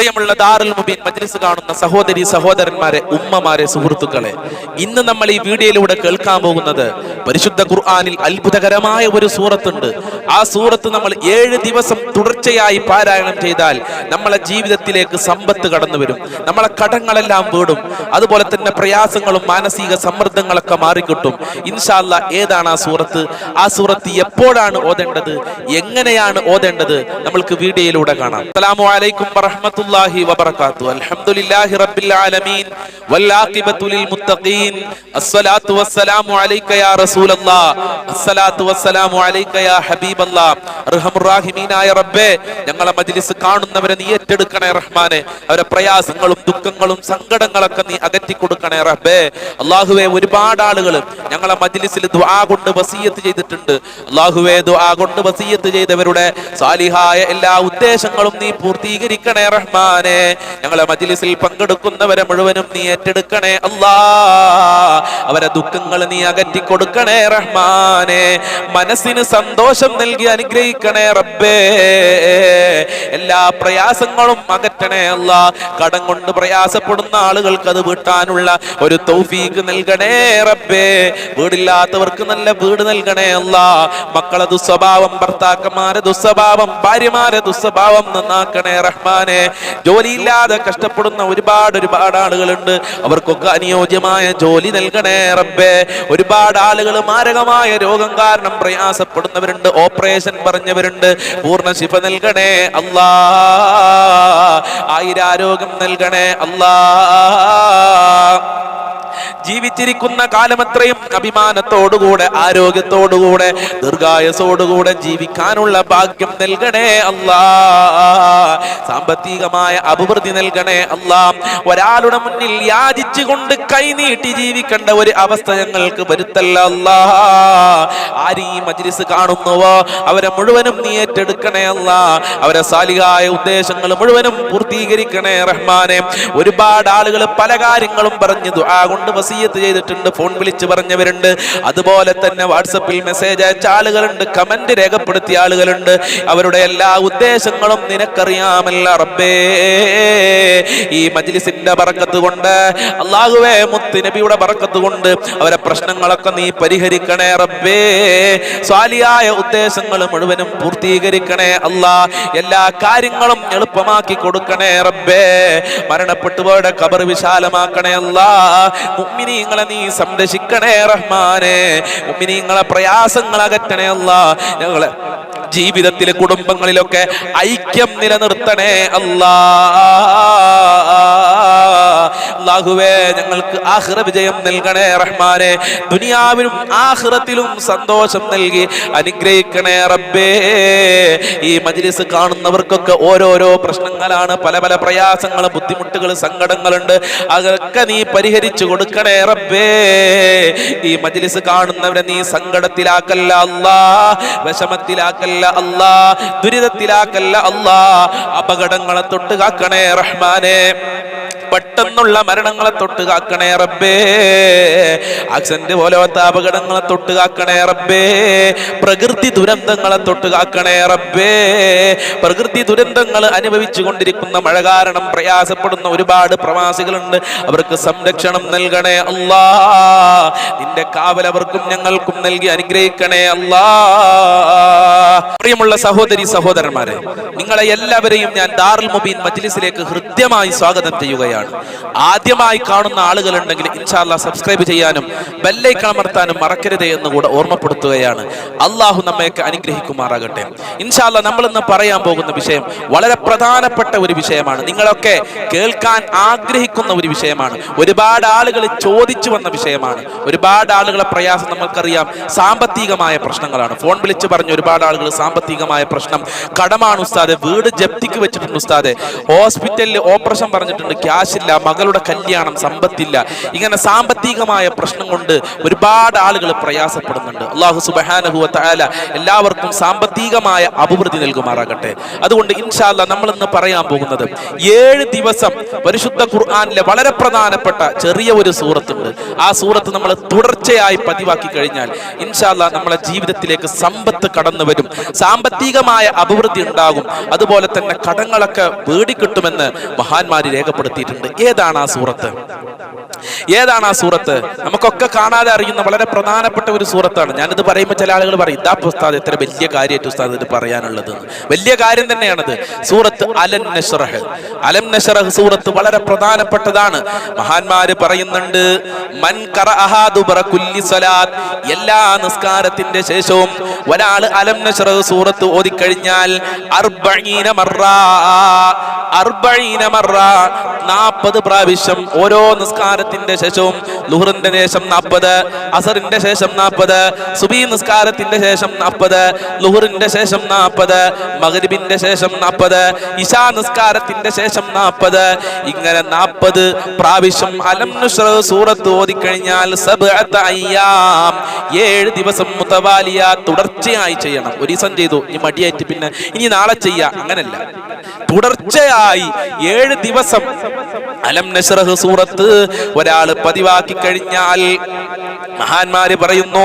പ്രിയമുള്ള ദാറുൽ മുബീൻ മജ്ലിസ് കാണുന്ന സഹോദരി സഹോദരന്മാരെ ഉമ്മമാരെ സുഹൃത്തുക്കളെ ഇന്ന് നമ്മൾ ഈ വീഡിയോയിലൂടെ കേൾക്കാൻ പോകുന്നത് പരിശുദ്ധ ഖുർആനിൽ അത്ഭുതകരമായ ഒരു സൂറത്തുണ്ട്. ആ സൂറത്ത് നമ്മൾ ഏഴ് ദിവസം തുടർച്ചയായി പാരായണം ചെയ്താൽ നമ്മളെ ജീവിതത്തിലേക്ക് സമ്പത്ത് കടന്നു വരും. നമ്മളെ കടങ്ങളെല്ലാം വീടും. അതുപോലെ തന്നെ പ്രയാസങ്ങളും മാനസിക സമ്മർദ്ദങ്ങളൊക്കെ മാറിക്കിട്ടും. ഇൻഷാല്ല ഏതാണ് ആ സൂറത്ത്? ആ സൂറത്ത് എപ്പോഴാണ് ഓതേണ്ടത്? എങ്ങനെയാണ് ഓതേണ്ടത്? നമ്മൾക്ക് വീഡിയോയിലൂടെ കാണാം. അസ്സലാമു അലൈക്കും വറഹ്മത്തുള്ളാഹി വബറകാത്തു അൽഹംദുലില്ലാഹി റബ്ബിൽ ആലമീൻ. വല്ലാഖിബത്തു ലിൽ മുത്തഖീൻ. അസ്സലാത്തു വസ്സലാമു അലൈക യാ റസൂലല്ലാഹ് അസ്സലാത്തു വസ്സലാമു അലൈക യാ ഹബീബല്ലാഹ് അർഹമുർ റഹീമീനായ റബ്ബേ ഞങ്ങളെ മജ്ലിസ് കാണുന്നവരെ നീ ഏറ്റെടുക്കണേ റഹ്മാനെ. അവരെ പ്രയാസങ്ങളും ദുഃഖങ്ങളും സങ്കടങ്ങളൊക്കെ നീ അകറ്റി കൊടുക്കണേ റബ്ബേ. അള്ളാഹുവെ ഒരുപാട് ആളുകൾ ഞങ്ങളെ മജ്ലിസിൽ ദുആ കൊണ്ട് വസീയത്ത് ചെയ്തിട്ടുണ്ട്. അള്ളാഹുവെ ദുആ കൊണ്ട് വസീയത്ത് ചെയ്തവരുടെ സാലിഹായ എല്ലാ ഉദ്ദേശങ്ങളും നീ പൂർത്തീകരിക്കണേ റഹ്മാനെ ഞങ്ങളെ മജ്ലിസിൽ പങ്കെടുക്കുന്നവരെ മുഴുവനും നീ ഏറ്റെടുക്കണേ അല്ലാ. അവരെ ദുഃഖങ്ങൾ നീ അകറ്റി കൊടുക്കണേ റഹ്മാനെ. മനസ്സിന് സന്തോഷം നൽകി അനുഗ്രഹിക്കണേ റബ്ബേ. എല്ലാ പ്രയാസങ്ങളും അകറ്റണേ അല്ല. കടം കൊണ്ട് പ്രയാസപ്പെടുന്ന ആളുകൾക്ക് അത് വീട്ടാനുള്ള ഒരു തൗഫീക്ക് നൽകണേ റബ്ബേ. വീടില്ലാത്തവർക്ക് നല്ല വീട് നൽകണേ അല്ല. മക്കളെ ദുസ്വഭാവം ഭർത്താക്കന്മാരെ ദുസ്വഭാവം ഭാര്യമാരെ ദുസ്വഭാവം നന്നാക്കണേ റഹ്മാനെ. ജോലിയില്ലാതെ കഷ്ടപ്പെടുന്ന ഒരുപാട് ഒരുപാട് ആളുകളുണ്ട്. അവർക്കൊക്കെ അനുയോജ്യമായ ജോലി നൽകണേ റബ്ബേ. ഒരുപാട് ആളുകൾ മാരകമായ രോഗം കാരണം പ്രയാസപ്പെടുന്നവരുണ്ട്. ഓപ്പറേഷൻ പറഞ്ഞവരുണ്ട്. പൂർണ ശിഫ നൽകണേ അല്ലാ. ആയിരാരോഗ്യം നൽകണേ അല്ലാ. ജീവിച്ചിരിക്കുന്ന കാലമത്രയും അഭിമാനത്തോടുകൂടെ ആരോഗ്യത്തോടുകൂടെ ദീർഘായസോടുകൂടെ ജീവിക്കാനുള്ള ഭാഗ്യം നൽകണേ അല്ലാ. സാമ്പത്തികമായ അഭിവൃദ്ധി നൽകണേ അല്ലാ ഒരാളുടെ മുന്നിൽ യാചിച്ചുകൊണ്ട് കൈനീട്ടി ജീവിക്കേണ്ട ഒരു അവസ്ഥ ഞങ്ങൾക്ക് വരുത്തല്ല അല്ലാ ആര് ഈ മജ്ലിസ് കാണുന്നുവോ? അവരെ മുഴുവനും നീ ഏറ്റെടുക്കണേ അല്ല അവരെ സാലികായ ഉദ്ദേശങ്ങൾ മുഴുവനും പൂർത്തീകരിക്കണേ റഹ്മാനെ. ഒരുപാട് ആളുകൾ പല കാര്യങ്ങളും പറഞ്ഞു ദുആ കൊണ്ട് വസീയത്ത് ചെയ്തിട്ടുണ്ട് ഫോൺ വിളിച്ച് പറഞ്ഞവരുണ്ട്. അതുപോലെ തന്നെ വാട്സപ്പിൽ മെസ്സേജ് അയച്ച ആളുകളുണ്ട് കമന്റ് രേഖപ്പെടുത്തിയ ആളുകളുണ്ട്. അവരുടെ എല്ലാ ഉദ്ദേശങ്ങളും നിനക്കറിയാമല്ല റബ്ബേ. ഈ മജ്ലിസിന്റെ പറക്കത്ത് കൊണ്ട് അള്ളാഹുവേ മുത്ത് പറക്കത്ത് കൊണ്ട് അവരെ പ്രശ്നങ്ങളൊക്കെ നീ പരിഹരിക്കണേ റബ്ബേ. സ്വാലിയായ ഉദ്ദേശങ്ങൾ മുഴുവനും പൂർത്തീകരിക്കണേ അല്ലാ. എല്ലാ കാര്യങ്ങളും എളുപ്പമാക്കി കൊടുക്കണേ റബ്ബേ. മരണപ്പെട്ടുപോയുടെ കബർ വിശാലമാക്കണേ അല്ലാ. മുഅ്മിനീങ്ങളെ നീ സംരക്ഷിക്കണേ റഹ്മാനെ. മുഅ്മിനീങ്ങളെ പ്രയാസങ്ങൾ അകറ്റണേ അല്ലാ. ഞങ്ങളെ ജീവിതത്തിലെ കുടുംബങ്ങളിലൊക്കെ ഐക്യം നിലനിർത്തണേ അല്ലാ. അല്ലാഹുവേ ഞങ്ങൾക്ക് ആഹ്റ വിജയം നൽകണേ റഹ്മാനെ. ദുനിയാവിലും ആഹ്റത്തിലും സന്തോഷം നൽകി അനുഗ്രഹിക്കണേ റബ്ബേ. ഈ മജ്ലിസ് കാണുന്നവർക്കൊക്കെ ഓരോരോ പ്രശ്നങ്ങളാണ് പല പല പ്രയാസങ്ങൾ ബുദ്ധിമുട്ടുകൾ സങ്കടങ്ങളുണ്ട്. അതൊക്കെ നീ പരിഹരിച്ചു കൊടുക്കണേ റബ്ബേ. ഈ മജ്ലിസ് കാണുന്നവരെ നീ സങ്കടത്തിലാക്കല്ല അല്ലാ വിഷമത്തിലാക്കല്ല. അല്ലാ ദുരിതത്തിലാക്കല്ല അല്ലാ. അപകടങ്ങളെ തൊട്ട് കാക്കണേ റഹ്മാനെ. പെട്ടെന്നുള്ള മരണങ്ങളെ തൊട്ട് കാക്കണേ റബ്ബേ. ആക്സിഡന്റ് പോലത്തെ അപകടങ്ങളെ തൊട്ട് കാക്കണേ റബ്ബേ. പ്രകൃതി ദുരന്തങ്ങളെ തൊട്ട് കാക്കണേ റബ്ബേ. പ്രകൃതി ദുരന്തങ്ങൾ അനുഭവിച്ചു കൊണ്ടിരിക്കുന്ന മഴ കാരണം പ്രയാസപ്പെടുന്ന ഒരുപാട് പ്രവാസികളുണ്ട്. അവർക്ക് സംരക്ഷണം നൽകണേ അല്ലാ. നിന്റെ കാവൽ അവർക്കും ഞങ്ങൾക്കും നൽകി അനുഗ്രഹിക്കണേ അല്ലാ. പ്രിയമുള്ള സഹോദരി സഹോദരന്മാരെ നിങ്ങളെ എല്ലാവരെയും ഞാൻ ദാറുൽ മുബീൻ മജ്ലിസിലേക്ക് ഹൃദ്യമായി സ്വാഗതം ചെയ്യുകയാണ്. ആദ്യമായി കാണുന്ന ആളുകളുണ്ടെങ്കിൽ ഇൻഷാല്ല സബ്സ്ക്രൈബ് ചെയ്യാനും ബെല്ലൈക്കൺ അമർത്താനും മറക്കരുത് എന്ന് കൂടെ ഓർമ്മപ്പെടുത്തുകയാണ്. അള്ളാഹു നമ്മയൊക്കെ അനുഗ്രഹിക്കുമാറാകട്ടെ. ഇൻഷാല്ല നമ്മൾ ഇന്ന് പറയാൻ പോകുന്ന വിഷയം വളരെ പ്രധാനപ്പെട്ട ഒരു വിഷയമാണ്. നിങ്ങളൊക്കെ കേൾക്കാൻ ആഗ്രഹിക്കുന്ന ഒരു വിഷയമാണ്. ഒരുപാട് ആളുകൾ ചോദിച്ചു വന്ന വിഷയമാണ്. ഒരുപാട് ആളുകളെ പ്രയാസം നമുക്കറിയാം സാമ്പത്തികമായ പ്രശ്നങ്ങളാണ്. ഫോൺ വിളിച്ച് പറഞ്ഞ ഒരുപാട് ആളുകൾ സാമ്പത്തികമായ പ്രശ്നം. കടമാണ് ഉസ്താദെ വീട് ജപ്തിക്ക് വെച്ചിട്ടുണ്ട് ഉസ്താദെ. ഹോസ്പിറ്റലിൽ ഓപ്പറേഷൻ പറഞ്ഞിട്ടുണ്ട് ക്യാഷ് ഇല്ല മകളുടെ കല്യാണം സമ്പത്തില്ല. ഇങ്ങനെ സാമ്പത്തികമായ പ്രശ്നം കൊണ്ട് ഒരുപാട് ആളുകൾ പ്രയാസപ്പെടുന്നുണ്ട്. അള്ളാഹു സുബഹാനഹുവ തആല എല്ലാവർക്കും സാമ്പത്തികമായ അഭിവൃദ്ധി നൽകുമാറാകട്ടെ. അതുകൊണ്ട് ഇൻഷാല്ല നമ്മൾ ഇന്ന് പറയാൻ പോകുന്നത് ഏഴ് ദിവസം പരിശുദ്ധ ഖുർആാനിലെ വളരെ പ്രധാനപ്പെട്ട ചെറിയ ഒരു സൂറത്തുണ്ട്. ആ സൂറത്ത് നമ്മൾ തുടർച്ചയായി പതിവാക്കി കഴിഞ്ഞാൽ ഇൻഷാല്ല നമ്മളെ ജീവിതത്തിലേക്ക് സമ്പത്ത് കടന്നു വരും. സാമ്പത്തികമായ അഭിവൃദ്ധി ഉണ്ടാകും. അതുപോലെ തന്നെ കടങ്ങളൊക്കെ വേടിക്കിട്ടുമെന്ന് മഹാന്മാര് രേഖപ്പെടുത്തിയിട്ടുണ്ട്. ഏതാണ് ആ സൂറത്ത്. ഏതാണ് ആ സൂറത്ത്? നമുക്കൊക്കെ കാണാതെ അറിയുന്ന വളരെ പ്രധാനപ്പെട്ട ഒരു സൂറത്താണ്. ഞാനിത് പറയുമ്പോൾ ചില ആളുകൾ പറയും ഇതാ ഉസ്താദ് എത്ര വലിയ കാര്യമായിട്ട് ഉസ്താദ് ഇത് പറയാനുള്ളത്. വലിയ കാര്യം തന്നെയാണത്. സൂറത്ത് അലൻ നഷറഹ്. അലം നഷറഹ് സൂറത്ത് വളരെ പ്രധാനപ്പെട്ടതാണ്. മഹാന്മാര് പറയുന്നുണ്ട് മൻ എല്ലാ നിസ്കാരത്തിന്റെ ശേഷവും ഒരാൾ അലം നഷറഹ് സൂറത്ത് ഓതിക്കഴിഞ്ഞാൽ അർബഈന മർറാ അർബഈന മർറാ നാൽപ്പത് പ്രാവശ്യം ഓരോ നിസ്കാരത്തിന്റെ ശേഷവും ലുഹറിന്റെ ശേഷം നാൽപ്പത് അസറിന്റെ ശേഷം നാൽപ്പത് സുബി നിസ്കാരത്തിന്റെ ശേഷം നാൽപ്പത് ലുഹറിന്റെ ശേഷം നാൽപ്പത് മകരിബിന്റെ ശേഷം നാൽപ്പത് ഇശാ നിസ്കാരത്തിന്റെ ശേഷം നാൽപ്പത് ഇങ്ങനെ നാൽപ്പത് പ്രാവശ്യം അലം സൂറത്ത് ഓതിക്കഴിഞ്ഞാൽ ഏഴ് ദിവസം മുത്തവാലിയ തുടർച്ചയായി ചെയ്യണം. ഒരു ദിവസം ചെയ്തു ഇനി മടിയായിട്ട് പിന്നെ ഇനി നാളെ ചെയ്യാം. അങ്ങനല്ല. തുടർച്ചയായി ഏഴ് ദിവസം അലം നഷ്റഹ് സൂറത്ത്. ഒരാൾ പതിവാക്കി കഴിഞ്ഞാൽ മഹാന്മാര് പറയുന്നു.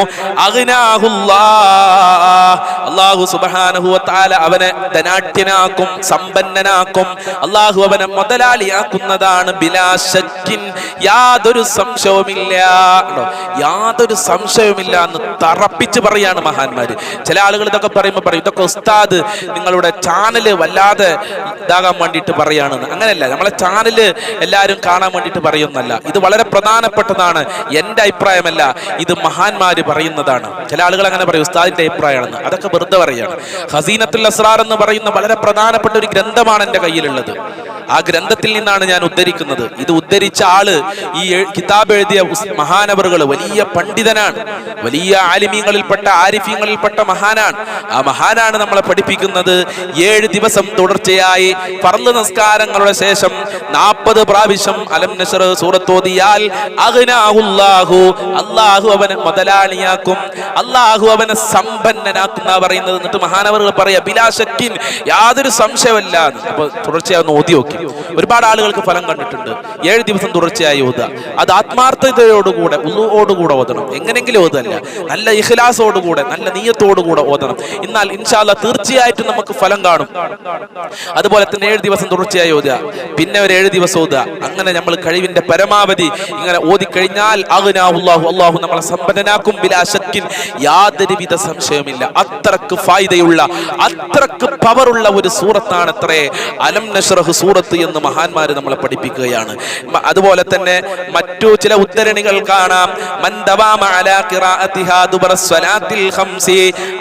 അള്ളാഹു സുബ്ഹാനഹു വതആല അവനെ ധനാട്യനാക്കും സമ്പന്നനാക്കും. അള്ളാഹു അവനെ മുതലാളിയാക്കുന്നതാണ് ബിലാ ശക്കിൻ. യാതൊരു സംശയവുമില്ല? യാതൊരു സംശയവുമില്ല എന്ന് തറപ്പിച്ച് പറയാണ് മഹാന്മാര്. ചില ആളുകൾ ഇതൊക്കെ പറയുമ്പോൾ പറയും ഇതൊക്കെ ഉസ്താദ് നിങ്ങളുടെ ചാനൽ വല്ലാതെ ഇതാകാൻ വേണ്ടിയിട്ട് പറയാണെന്ന് അങ്ങനെയല്ല നമ്മളെ ചാനൽ എല്ലാവരും കാണാൻ വേണ്ടിയിട്ട് പറയുന്നല്ല ഇത് വളരെ പ്രധാനപ്പെട്ടതാണ്. എന്റെ അഭിപ്രായമല്ല ഇത് മഹാന്മാർ പറയുന്നതാണ്. ചില ആളുകൾ അങ്ങനെ പറയും ഉസ്താദിന്റെ അഭിപ്രായമാണെന്ന്. അതൊക്കെ വെറുതെ പറയാണ്. ഹസീനത്തുൽ അസ്രാർ എന്ന് പറയുന്ന വളരെ പ്രധാനപ്പെട്ട ഒരു ഗ്രന്ഥമാണ് എന്റെ കയ്യിലുള്ളത്. ആ ഗ്രന്ഥത്തിൽ നിന്നാണ് ഞാൻ ഉദ്ധരിക്കുന്നത്. ഇത് ഉദ്ധരിച്ച ആൾ ഈ കിതാബ് എഴുതിയ മഹാനവറുകൾ വലിയ പണ്ഡിതനാണ്. വലിയ ആലിമീങ്ങളിൽപ്പെട്ട ആരിഫ്യങ്ങളിൽപ്പെട്ട മഹാനാണ്. ആ മഹാനാണ് നമ്മളെ പഠിപ്പിക്കുന്നത്. ഏഴ് ദിവസം തുടർച്ചയായി പറന്ന് നിസ്കാരങ്ങളുടെ ശേഷം നാൽപ്പത് പ്രാവശ്യം അലം നഷർ സൂറത്തോതിയാൽ അഗ്നാഹുല്ലാഹു അള്ളാഹു അവനെ മുതലാളിയാക്കും അള്ളാഹു അവനെ സമ്പന്നനാക്കുന്ന പറയുന്നത്. എന്നിട്ട് മഹാനവറുകൾ പറയാ ബിലാശക്കിൻ യാതൊരു സംശയമല്ല. അപ്പൊ തുടർച്ചയായി ഓതി നോക്കി. ഒരുപാട് ആളുകൾക്ക് ഫലം കണ്ടിട്ടുണ്ട്. ഏഴ് ദിവസം തുടർച്ചയായി ഓതുക. അത് ആത്മാർത്ഥതയോടുകൂടെ ഉള്ളുവോടുകൂടെ ഓതണം. എങ്ങനെങ്കിലും ഓതല്ല നല്ല ഇഖ്ലാസോടുകൂടെ നല്ല നീയത്തോടുകൂടെ ഓതണം. എന്നാൽ ഇൻഷാല്ല തീർച്ചയായിട്ടും നമുക്ക് ഫലം കാണും. അതുപോലെ തന്നെ ഏഴ് ദിവസം തുടർച്ചയായി ഓതുക. പിന്നെ ഒരു ഏഴ് ദിവസം ഓതുക. അങ്ങനെ നമ്മൾ കഴിവിന്റെ പരമാവധി ഇങ്ങനെ ഓതി കഴിഞ്ഞാൽ അഹുനാഹുല്ലാഹു അള്ളാഹു നമ്മളെ സമ്പന്നനാക്കും ബിലാശക്കിൻ യാതൊരുവിധ സംശയമില്ല അത്രയ്ക്ക് ഫായിദയുള്ള അത്രയ്ക്ക് പവറുള്ള ഒരു സൂറത്താണ് അത്രേ അലം നഷ്റഹ് സൂറത്ത് എന്ന് മഹാന്മാര് നമ്മളെ പഠിപ്പിക്കുകയാണ്. അതുപോലെ തന്നെ മറ്റു ചില ഉദ്ധരണികൾ കാണാം.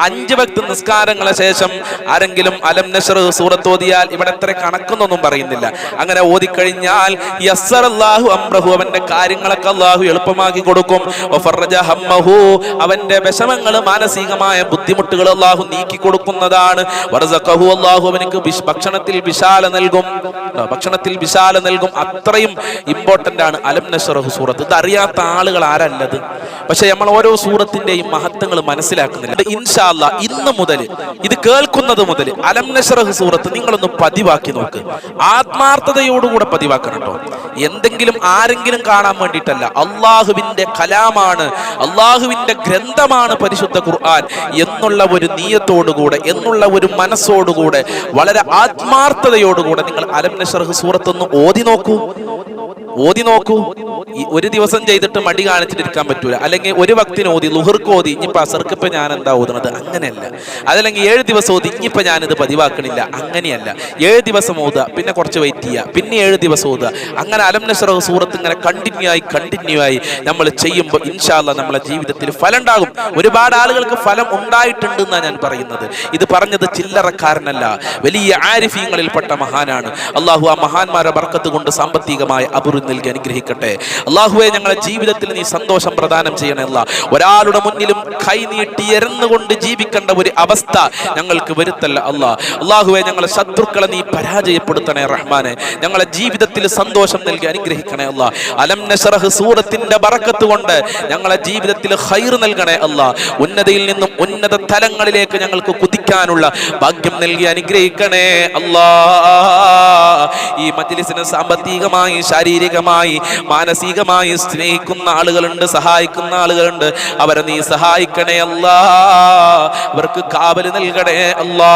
അഞ്ച് വക്ത് നിസ്കാരങ്ങളെ ശേഷം ആരെങ്കിലും അലം നഷറഹ് സൂറത്ത് ഓതിയാൽ ഇവിടെ എത്ര കണക്കുന്നൊന്നും പറയുന്നില്ല. അങ്ങനെ ഓതിക്കഴിഞ്ഞാൽ അംറഹു അവന്റെ കാര്യങ്ങളൊക്കെ അള്ളാഹു എളുപ്പമാക്കി കൊടുക്കും. അവന്റെ വിഷമങ്ങൾ മാനസികമായ ബുദ്ധിമുട്ടുകൾ അള്ളാഹു നീക്കി കൊടുക്കുന്നതാണ്. അവനക്ക് ഭക്ഷണത്തിൽ വിശാല നൽകും. ഭക്ഷണത്തിൽ വിശാല നൽകും. അത്രയും ഇമ്പോർട്ടന്റ് ആണ്. അലം നഷറഹു സൂറത്ത്. ഇത് അറിയാത്ത ആളുകൾ ആരല്ലത്? പക്ഷെ നമ്മൾ ഓരോ സൂറത്തിന്റെയും മഹത്വങ്ങൾ മനസ്സിലാക്കുന്നില്ല. ഇൻഷാല്ല ഇന്ന് മുതൽ ഇത് കേൾക്കുന്നത് മുതൽ അലം സൂറത്ത് നിങ്ങളൊന്ന് പതിവാക്കി നോക്ക്. ആത്മാർത്ഥതയോടുകൂടെ പതിവാക്കണം. കേട്ടോ. എന്തെങ്കിലും ആരെങ്കിലും കാണാൻ വേണ്ടിയിട്ടല്ല. അള്ളാഹുവിന്റെ കലാമാണ് അള്ളാഹുവിന്റെ ഗ്രന്ഥമാണ് പരിശുദ്ധ ഖുർആൻ എന്നുള്ള ഒരു നീയത്തോടുകൂടെ എന്നുള്ള ഒരു മനസ്സോടുകൂടെ വളരെ ആത്മാർത്ഥതയോടുകൂടെ നിങ്ങൾ അലം നഷറഹ് സൂറത്തൊന്ന് ഓതി നോക്കൂ. ഓതി നോക്കൂ. ഒരു ദിവസം ചെയ്തിട്ട് മടി കാണിച്ചിട്ടിരിക്കാൻ പറ്റൂല. അല്ലെങ്കിൽ ഒരു ഭക്തിന് ഓതി ലുഹർക്ക് ഓതി ഇനിയിപ്പോ അസർക്ക് ഇപ്പൊ ഞാൻ എന്താ ഓതുന്നത്? അങ്ങനെയല്ല. അതല്ലെങ്കിൽ ഏഴ് ദിവസം ഓതി ഇനിയിപ്പോ ഞാനിത് പതിവാക്കണില്ല. അങ്ങനെയല്ല. ഏഴ് ദിവസം ഓതുക പിന്നെ കുറച്ച് വെയിറ്റ് ചെയ്യുക പിന്നെ ഏഴ് ദിവസം ഓതുക. അങ്ങനെ അലം നഷറ സൂറത്ത് ഇങ്ങനെ കണ്ടിന്യൂ ആയി കണ്ടിന്യൂ ആയി നമ്മൾ ചെയ്യുമ്പോൾ ഇൻഷാല്ല നമ്മളെ ജീവിതത്തിൽ ഫലം ഉണ്ടാകും ഒരുപാട് ആളുകൾക്ക് ഫലം ഉണ്ടായിട്ടുണ്ട് എന്നാണ് ഞാൻ പറയുന്നത്. ഇത് പറഞ്ഞത് ചില്ലറക്കാരനല്ല വലിയ ആരിഫീങ്ങളിൽപ്പെട്ട മഹാനാണ്. അള്ളാഹു ആ മഹാന്മാരെ ബർക്കത്ത് കൊണ്ട് സാമ്പത്തികമായ അഭിവൃദ്ധി നൽകി അനുഗ്രഹിക്കട്ടെ. അള്ളാഹുവെ ഞങ്ങളുടെ ജീവിതത്തിൽ നീ സന്തോഷം പ്രദാനം ചെയ്യണേ അല്ല ഒരാളുടെ മുന്നിലും കൈ നീട്ടി എരന്നുകൊണ്ട് ജീവിക്കേണ്ട ഒരു അവസ്ഥ ഞങ്ങൾക്ക് വരുത്തല്ല അല്ല. അള്ളാഹുവെ ഞങ്ങളെ ശത്രുക്കളെ നീ പരാജയപ്പെടുത്തണേ റഹ്മാനെ. ഞങ്ങളെ ജീവിതത്തിൽ സന്തോഷം നൽകി അനുഗ്രഹിക്കണേ അല്ല. അലം നഷറഹ് സൂറത്തിന്റെ ബറക്കത്ത് കൊണ്ട് ഞങ്ങളെ ജീവിതത്തിൽ ഹൈർ നൽകണേ അല്ല. ഉന്നതയിൽ നിന്നും ഉന്നത തലങ്ങളിലേക്ക് ഞങ്ങൾക്ക് കുതിക്കാനുള്ള ഭാഗ്യം നൽകി അനുഗ്രഹിക്കണേ. അല്ലാ. ഈ മജ്ലിസിനെ സാമ്പത്തികമായി ശാരീരികമായി മാനസികമായി സ്നേഹിക്കുന്ന ആളുകളുണ്ട് സഹായിക്കുന്ന ആളുകളുണ്ട്. അവരെ നീ സഹായിക്കണേ അല്ലാ. അവർക്ക് കാവൽ നൽകണേ അല്ലാ.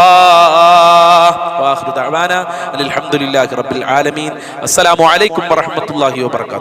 അലഹമുല്ലാ റബ്ബിൽ ആലമീൻ. അസ്സലാമു അലൈക്കും വറഹ്മത്തുള്ളാഹി വബറകാതുഹു.